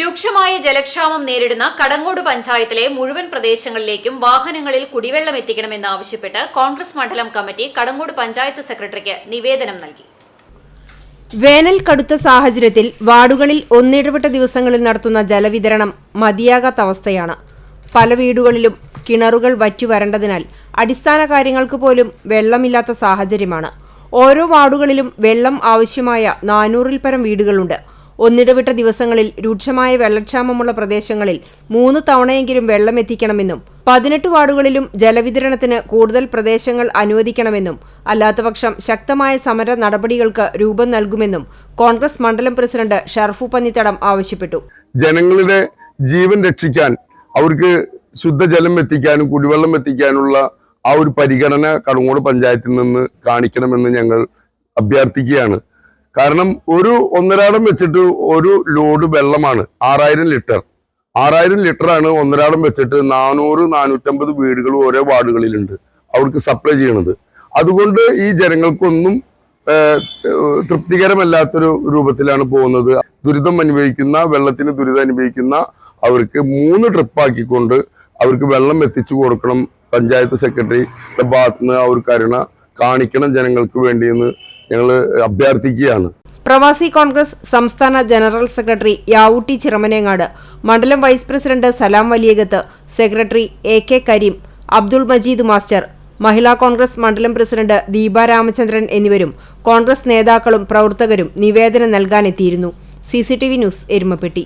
രൂക്ഷമായ ജലക്ഷാമം നേരിടുന്ന കടങ്ങോട് പഞ്ചായത്തിലെ മുഴുവൻ പ്രദേശങ്ങളിലേക്കും വാഹനങ്ങളിൽ കുടിവെള്ളം എത്തിക്കണമെന്നാവശ്യപ്പെട്ട് കോൺഗ്രസ് മണ്ഡലം കമ്മിറ്റി കടങ്ങോട് പഞ്ചായത്ത് സെക്രട്ടറിക്ക് നിവേദനം നൽകി. വേനൽ കടുത്ത സാഹചര്യത്തിൽ വാർഡുകളിൽ ഒന്നിടവിട്ട ദിവസങ്ങളിൽ നടത്തുന്ന ജലവിതരണം മതിയാകാത്ത അവസ്ഥയാണ്. പല വീടുകളിലും കിണറുകൾ വറ്റി വരണ്ടതിനാൽ അടിസ്ഥാന കാര്യങ്ങൾക്ക് പോലും വെള്ളമില്ലാത്ത സാഹചര്യമാണ്. ഓരോ വാർഡുകളിലും വെള്ളം ആവശ്യമായ നാനൂറിൽ പരം വീടുകളുണ്ട്. ഒന്നിടവിട്ട ദിവസങ്ങളിൽ രൂക്ഷമായ വെള്ളക്ഷാമമുള്ള പ്രദേശങ്ങളിൽ മൂന്ന് തവണയെങ്കിലും വെള്ളം എത്തിക്കണമെന്നും പതിനെട്ട് വാർഡുകളിലും ജലവിതരണത്തിന് കൂടുതൽ പ്രദേശങ്ങൾ അനുവദിക്കണമെന്നും അല്ലാത്തപക്ഷം ശക്തമായ സമര നടപടികൾക്ക് രൂപം നൽകുമെന്നും കോൺഗ്രസ് മണ്ഡലം പ്രസിഡന്റ് ഷർഫു പന്നിത്തടം ആവശ്യപ്പെട്ടു. ജനങ്ങളുടെ ജീവൻ രക്ഷിക്കാൻ അവർക്ക് ശുദ്ധജലം എത്തിക്കാനും കുടിവെള്ളം എത്തിക്കാനുള്ള ആ ഒരു പരിഗണന കടങ്ങോട് പഞ്ചായത്തിൽ നിന്ന് കാണിക്കണമെന്ന് ഞങ്ങൾ അഭ്യർത്ഥിക്കുകയാണ്. കാരണം ഒരു ഒന്നരാടം വെച്ചിട്ട് ഒരു ലോഡ് വെള്ളമാണ്. ആറായിരം ലിറ്റർ ആറായിരം ലിറ്ററാണ് ഒന്നരാടം വെച്ചിട്ട് നാനൂറ് നാനൂറ്റമ്പത് വീടുകൾ ഓരോ വാർഡുകളിലുണ്ട്. അവർക്ക് സപ്ലൈ ചെയ്യണത്. അതുകൊണ്ട് ഈ ജനങ്ങൾക്കൊന്നും തൃപ്തികരമല്ലാത്തൊരു രൂപത്തിലാണ് പോകുന്നത്. ദുരിതം അനുഭവിക്കുന്ന വെള്ളത്തിന് ദുരിതം അനുഭവിക്കുന്ന അവർക്ക് മൂന്ന് ട്രിപ്പാക്കിക്കൊണ്ട് അവർക്ക് വെള്ളം എത്തിച്ചു കൊടുക്കണം. പഞ്ചായത്ത് സെക്രട്ടറിയുടെ ഭാഗത്ത് നിന്ന് അവർ കരുണ കാണിക്കണം ജനങ്ങൾക്ക് വേണ്ടിയെന്ന് ഞങ്ങൾ അഭ്യർത്ഥിക്കുകയാണ്. പ്രവാസി കോൺഗ്രസ് സംസ്ഥാന ജനറൽ സെക്രട്ടറി യാവൂട്ടി ചിറമനേങ്ങാട് മണ്ഡലം vice president Salam Valiyakath secretary A K Kareem Abdul Majeed master Mahila Congress മണ്ഡലം പ്രസിഡന്റ് ദീപ രാമചന്ദ്രൻ എന്നിവരും കോൺഗ്രസ് നേതാക്കളും പ്രവർത്തകരും നിവേദനം നൽകാനെത്തിയിരുന്നു. C news Erumapetty.